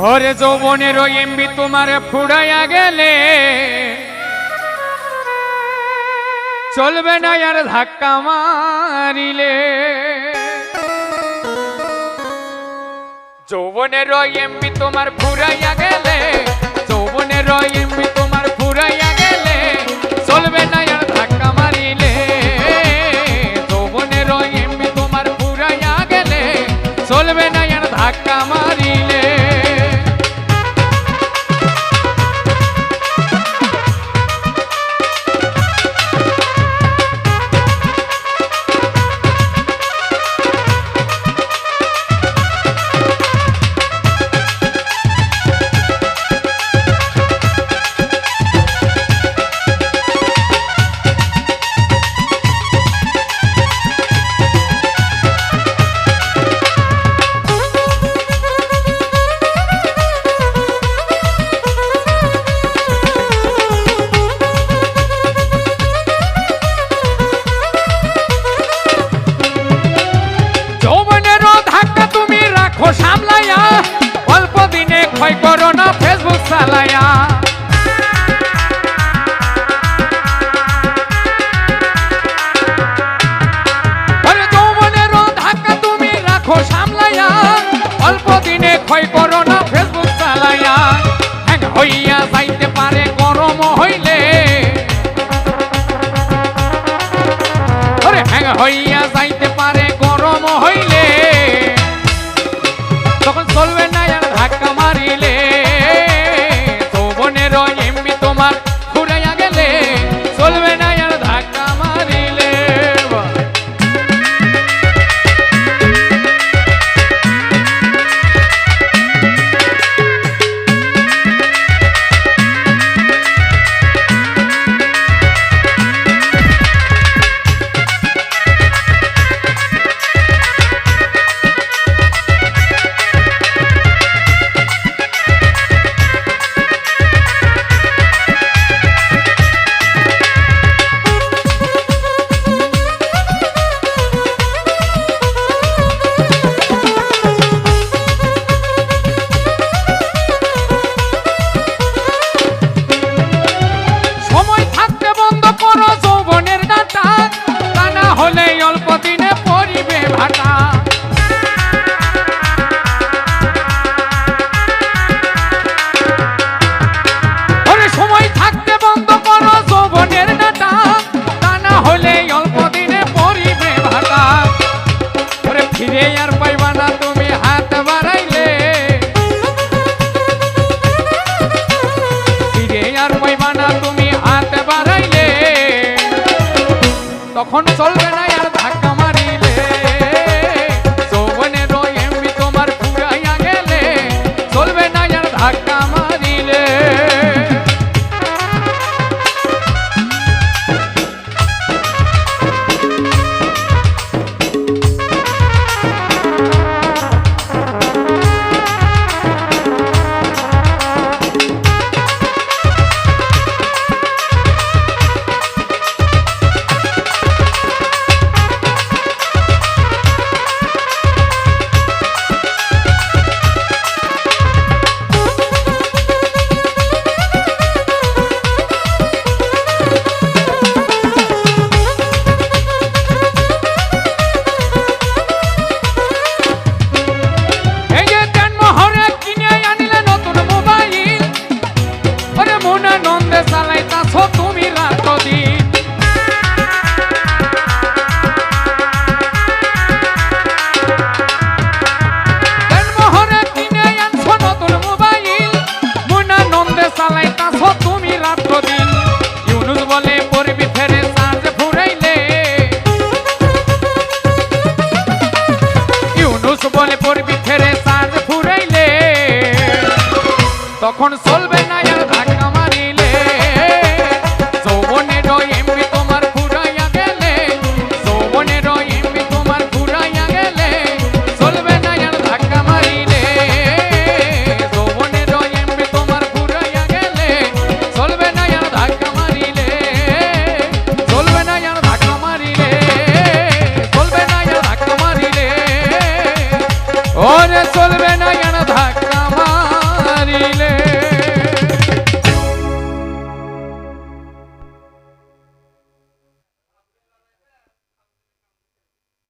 ওরে যৌবনের এমবি তোমার ফুড়াইয়া গেলে। চলবে না আর ধাক্কা মারিলে। যৌবনের এমবি তোমার ফুরাইয়া গেলে, যৌবনের এমবি তোমার ফুরাইয়া গেলে, চলবে না সামলাইয়া অল্প দিনে ক্ষয় করো না ফেসবুক চালাইয়া। এখন চলবে তখন চলবে না আর